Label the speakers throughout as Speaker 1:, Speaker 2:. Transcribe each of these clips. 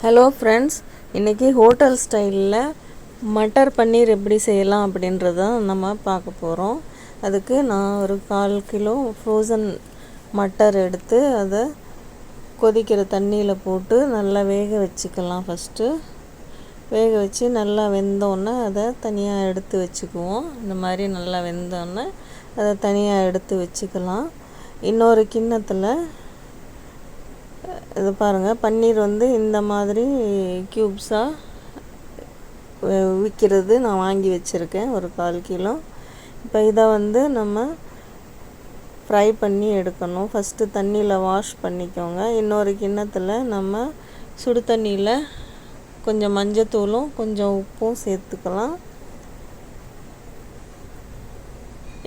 Speaker 1: Hello friends இன்றைக்கி hotel ஸ்டைலில் மட்டர் பன்னீர் எப்படி செய்யலாம் அப்படின்றத நம்ம பார்க்க போகிறோம் அதுக்கு நான் ஒரு கால் கிலோ ஃப்ரோசன் மட்டர் எடுத்து அதை கொதிக்கிற தண்ணியில் போட்டு நல்லா வேக வச்சுக்கலாம் ஃபஸ்ட்டு வேக வச்சு நல்லா வெந்தோடனே அதை தனியாக எடுத்து வச்சுக்குவோம். இந்த மாதிரி நல்லா வெந்தோடனே அதை தனியாக எடுத்து வச்சுக்கலாம். இன்னொரு கிண்ணத்தில் இது பாருங்கள் பன்னீர் வந்து இந்த மாதிரி க்யூப்ஸாக விற்கிறது நான் வாங்கி வச்சுருக்கேன் ஒரு கால் கிலோ. இப்போ இதை வந்து நம்ம ஃப்ரை பண்ணி எடுக்கணும். ஃபஸ்ட்டு தண்ணியில் வாஷ் பண்ணிக்கோங்க. இன்னொரு கிண்ணத்தில் நம்ம சுடு தண்ணியில் கொஞ்சம் மஞ்சத்தூளும் கொஞ்சம் உப்பும் சேர்த்துக்கலாம்.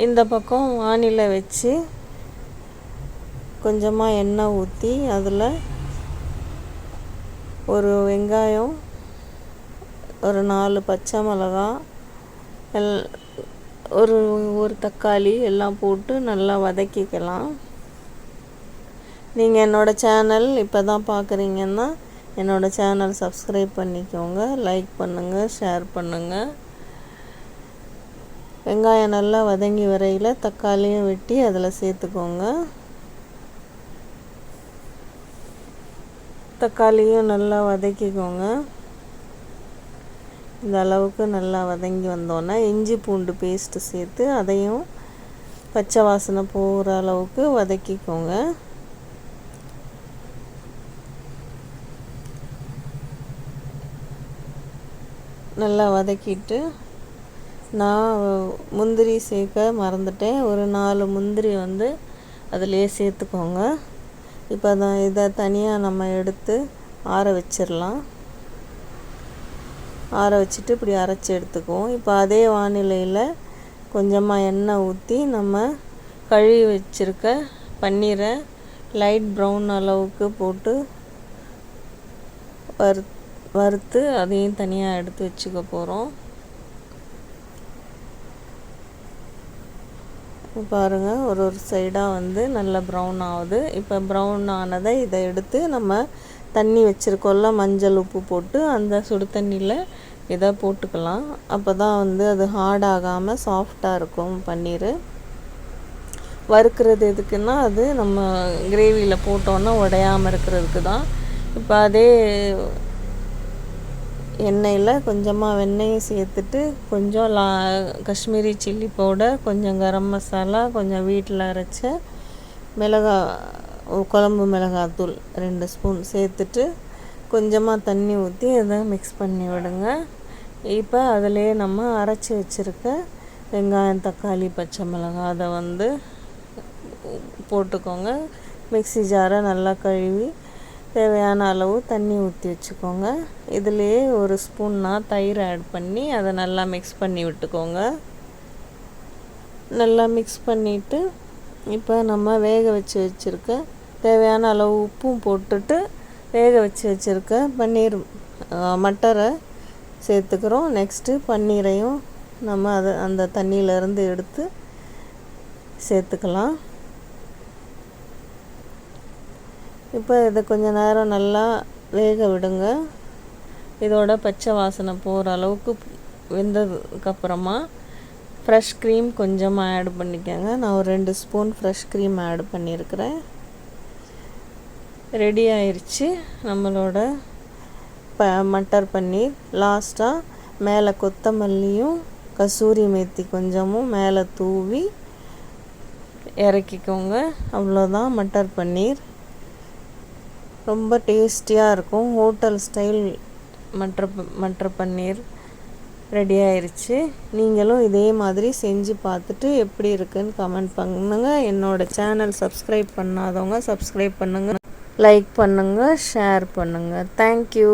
Speaker 1: இந்த பக்கம் வானிலை வச்சு கொஞ்சமாக எண்ணெய் ஊற்றி அதில் ஒரு வெங்காயம் ஒரு நாலு பச்சை மிளகா எல் ஒரு ஒரு தக்காளி எல்லாம் போட்டு நல்லா வதக்கிக்கலாம். நீங்கள் என்னோடய சேனல் இப்போ தான் பார்க்குறீங்கன்னா என்னோடய சேனல் சப்ஸ்கிரைப் பண்ணிக்கோங்க லைக் பண்ணுங்கள் ஷேர் பண்ணுங்கள் வெங்காயம் நல்லா வதங்கி வரையில் தக்காளியும் வெட்டி அதில் சேர்த்துக்கோங்க. தக்காளியும் நல்லா வதக்கிக்கோங்க. இந்த அளவுக்கு நல்லா வதங்கி வந்தோன்னே இஞ்சி பூண்டு பேஸ்ட்டு சேர்த்து அதையும் பச்சை வாசனை போகிற அளவுக்கு வதக்கிக்கோங்க. நல்லா வதக்கிட்டு நான் முந்திரி சேர்க்க மறந்துட்டேன். ஒரு நாலு முந்திரி வந்து அதிலே சேர்த்துக்கோங்க. இப்போ தான் இதை தனியாக நம்ம எடுத்து ஆற வச்சிடலாம். ஆற வச்சுட்டு இப்படி அரைச்சி எடுத்துக்குவோம். இப்போ அதே வானிலையில் கொஞ்சமாக எண்ணெய் ஊற்றி நம்ம கழுவி வச்சுருக்க பன்னீரை லைட் ப்ரௌன் அளவுக்கு போட்டு வறு வறுத்து அதையும் தனியாக எடுத்து வச்சுக்க போகிறோம் பாருங்கள் ஒரு ஒரு சைடாக வந்து நல்லா ப்ரௌன் ஆகுது. இப்போ ப்ரௌன் ஆனதை இதை எடுத்து நம்ம தண்ணி வச்சுருக்கோம்ல மஞ்சள் உப்பு போட்டு அந்த சுடு தண்ணியில் இதை போட்டுக்கலாம். அப்போ தான் வந்து அது ஹார்ட் ஆகாமல் சாஃப்டாக இருக்கும் பன்னீர். வறுக்கிறது எதுக்குன்னா அது நம்ம கிரேவியில் போட்டோன்னா உடையாமல் இருக்கிறதுக்கு தான் இப்போ அதே எண்ணெயில் கொஞ்சமாக வெண்ணெயும் சேர்த்துட்டு கொஞ்சம் லா காஷ்மீரி சில்லி பவுடர் கொஞ்சம் கரம் மசாலா கொஞ்சம் வீட்டில் அரைச்ச மிளகா குழம்பு மிளகாத்தூள் ரெண்டு ஸ்பூன் சேர்த்துட்டு கொஞ்சமாக தண்ணி ஊற்றி அதை மிக்ஸ் பண்ணி விடுங்க. இப்போ அதிலே நம்ம அரைச்சி வச்சுருக்க வெங்காயம் தக்காளி பச்சை மிளகாய் அதை வந்து போட்டுக்கோங்க. மிக்சி ஜாரை நல்லா கழுவி தேவையான அளவு தண்ணி ஊற்றி வச்சுக்கோங்க. இதுலேயே ஒரு ஸ்பூன்னா தயிர் ஆட் பண்ணி அதை நல்லா மிக்ஸ் பண்ணி விட்டுக்கோங்க. நல்லா மிக்ஸ் பண்ணிவிட்டு இப்போ நம்ம வேக வச்சு வச்சுருக்க தேவையான அளவு உப்பும் போட்டுட்டு வேக வச்சு வச்சுருக்க பன்னீர் மட்டரை சேர்த்துக்கிறோம். நெக்ஸ்ட்டு பன்னீரையும் நம்ம அதை அந்த தண்ணியிலேருந்து எடுத்து சேர்த்துக்கலாம். இப்போ இதை கொஞ்சம் நேரம் நல்லா வேக விடுங்க. இதோட பச்சை வாசனை போகிற அளவுக்கு வெந்ததுக்கப்புறமா ஃப்ரெஷ் க்ரீம் கொஞ்சமாக ஆட் பண்ணிக்கோங்க. நான் ஒரு ரெண்டு ஸ்பூன் ஃப்ரெஷ் க்ரீம் ஆட் பண்ணியிருக்கிறேன். ரெடி ஆயிடுச்சு நம்மளோட ப மட்டர் பன்னீர். லாஸ்ட்டாக மேலே கொத்தமல்லியும் கசூரி மேத்தி கொஞ்சமும் மேலே தூவி இறக்கிக்கோங்க. அவ்வளோதான் மட்டர் பன்னீர். ரொம்ப டேஸ்டியாக இருக்கும். ஹோட்டல் ஸ்டைல் மற்ற மற்ற பன்னீர் ரெடி ஆயிடுச்சு நீங்களும் இதே மாதிரி செஞ்சு பார்த்துட்டு எப்படி இருக்குன்னு கமெண்ட் பண்ணுங்கள் என்னோடய சேனல் சப்ஸ்கிரைப் பண்ணாதவங்க சப்ஸ்கிரைப் பண்ணுங்கள் லைக் பண்ணுங்கள் ஷேர் பண்ணுங்கள் தேங்க்யூ